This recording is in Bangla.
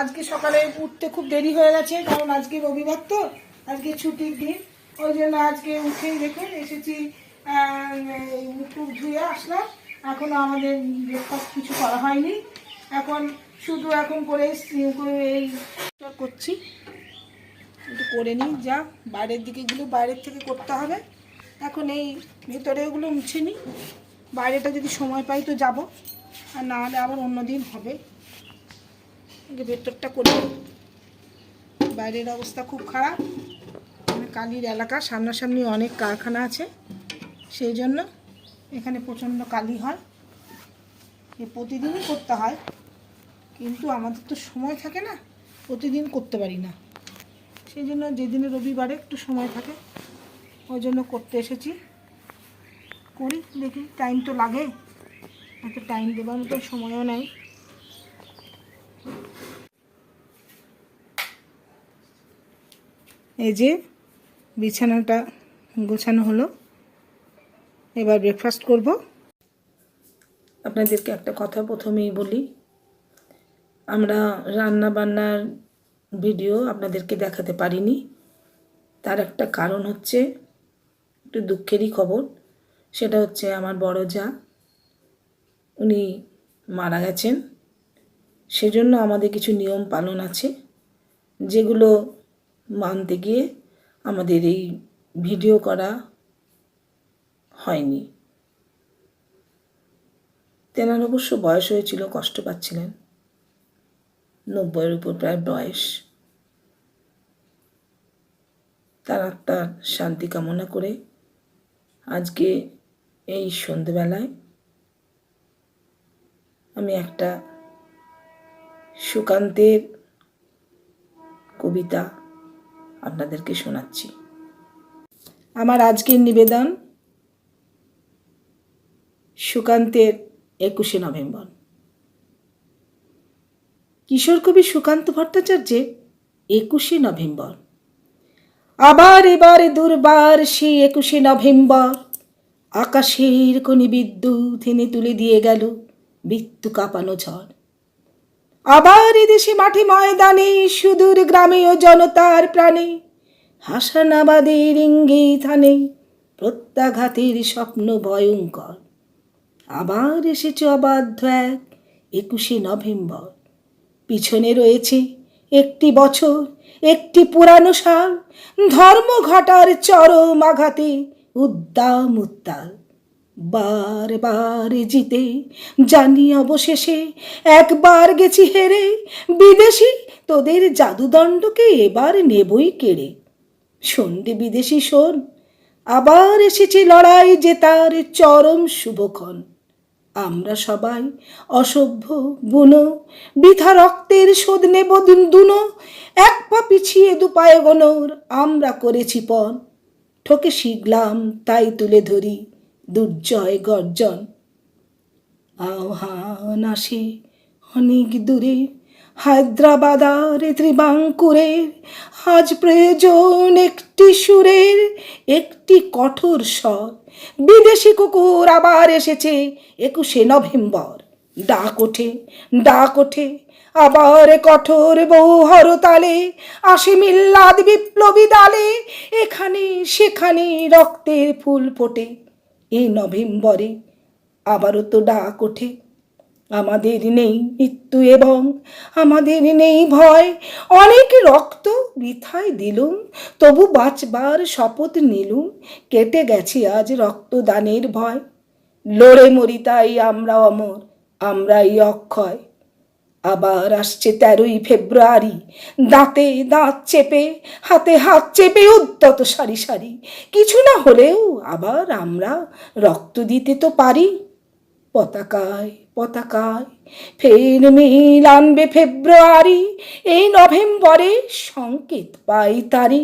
আজকে সকালে উঠতে খুব দেরি হয়ে গেছে, কারণ আজকে রবিবার তো, আজকে ছুটির দিন। ওই জন্য আজকে উঠেই দেখুন, এসেছি ধুয়ে আসলাম। এখনও আমাদের ব্রেকফাস্ট কিছু করা হয়নি। এখন শুধু এখন করে এই করছি। একটু করে নিই, যা, বাইরের দিকে দিকেগুলো বাইরের থেকে করতে হবে। এখন এই ভেতরে ওগুলো মুছে নিই। বাইরেটা যদি সময় পাই তো যাব। আর না হলে আবার অন্য দিন হবে। ভেতরটা করে বাইরের অবস্থা খুব খারাপ। এখানে কালির এলাকা, সামনাসামনি অনেক কারখানা আছে। সেই জন্য এখানে প্রচণ্ড কালি হয়। এ প্রতিদিনই করতে হয়। কিন্তু আমাদের তো সময় থাকে না। প্রতিদিন করতে পারি না। সেই জন্য যেদিনে রবিবারে একটু সময় থাকে, ওই জন্য করতে এসেছি। করি, দেখি টাইম তো লাগে। এত টাইম দেবার মতো সময়ও নেই। এই যে বিছানাটা গোছানো হলো। এবার ব্রেকফাস্ট করব। আপনাদেরকে একটা কথা প্রথমেই বলি। আমরা রান্না বান্নার ভিডিও আপনাদেরকে দেখাতে পারিনি। তার একটা কারণ হচ্ছে, একটু দুঃখেরই খবর, সেটা হচ্ছে আমার বড় যা উনি মারা গেছেন। সেজন্য আমাদের কিছু নিয়ম পালন আছে, যেগুলো মানতে গিয়ে আমাদের এই ভিডিও করা হয়নি। তেনার অবশ্য বয়স হয়েছিল, কষ্ট পাচ্ছিলেন। নব্বইয়ের উপর প্রায় বয়স। তার আত্মার শান্তি কামনা করে আজকে এই সন্ধেবেলায় আমি একটা সুকান্তের কবিতা আপনাদেরকে শোনাচ্ছি। আমার আজকের নিবেদন সুকান্তের একুশে নভেম্বর। কিশোর কবি সুকান্ত ভট্টাচার্যের একুশে নভেম্বর। আবার এবার দুর্বার সেই একুশে নভেম্বর, আকাশের কোনি বিদ্যুৎ এনে তুলে দিয়ে গেল। মৃত্যু কাঁপানো ঝড়। আবার এদেশে মাঠে ময়দানে সুদূর গ্রামে ও জনতার প্রাণে হাসানাবাদের ইঙ্গিত আনে প্রত্যাঘাতের স্বপ্ন ভয়ঙ্কর। আবার এসেছে অবাধ্য এক একুশে নভেম্বর। পিছনে রয়েছে একটি বছর, একটি পুরানো সাল ধর্মঘটার চরম আঘাতে উদ্দাম উত্তাল। বার বার জিতে, জানি অবশেষে একবার গেছি হেরে, বিদেশি তোদের জাদুদণ্ডকে এবার নেবই কেড়ে। শোনরে বিদেশি, শোন, আবার এসেছে লড়াই জেতার চরম শুভক্ষণ। আমরা সবাই অসভ্য, বুনো, বৃথা রক্তের শোধ নেব দুন- এক পা পিছিয়ে দু পায়ে গনর আমরা করেছি পণ। ঠকে শিখলাম, তাই তুলে ধরি। দুর্জয় গর্জন। আহ্বান আসে অনেক দূরে হায়দ্রাবাদ আর ত্রিবাঙ্কুরের। আজ প্রয়োজন একটি সুরের, একটি কঠোর স্বর। বিদেশি কুকুর আবার এসেছে একুশে নভেম্বর। ডাক ওঠে ডাক ওঠে, আবার কঠোর বউ হরতালে আসে মিল্লাদ বিপ্লবী দালে, এখানে সেখানে রক্তের ফুল ফোটে। এই নভেম্বরে আবারও তো ডাক ওঠে। আমাদের নেই মৃত্যু এবং আমাদের নেই ভয়। অনেক রক্ত বৃথায় দিলুম, তবু বাঁচবার শপথ নিলুম। কেটে গেছি আজ রক্তদানের ভয়। লড়ে মরি তাই আমরা অমর, আমরাই অক্ষয়। আবার আসছে তেরোই ফেব্রুয়ারি। দাঁতে দাঁত চেপে, হাতে হাত চেপে উদ্যত সারি সারি। কিছু না হলেও আবার আমরা রক্ত দিতে তো পারি। পতাকায় পতাকায় ফের মিল আনবে ফেব্রুয়ারি। এই নভেম্বরে সংকেত পাই তারি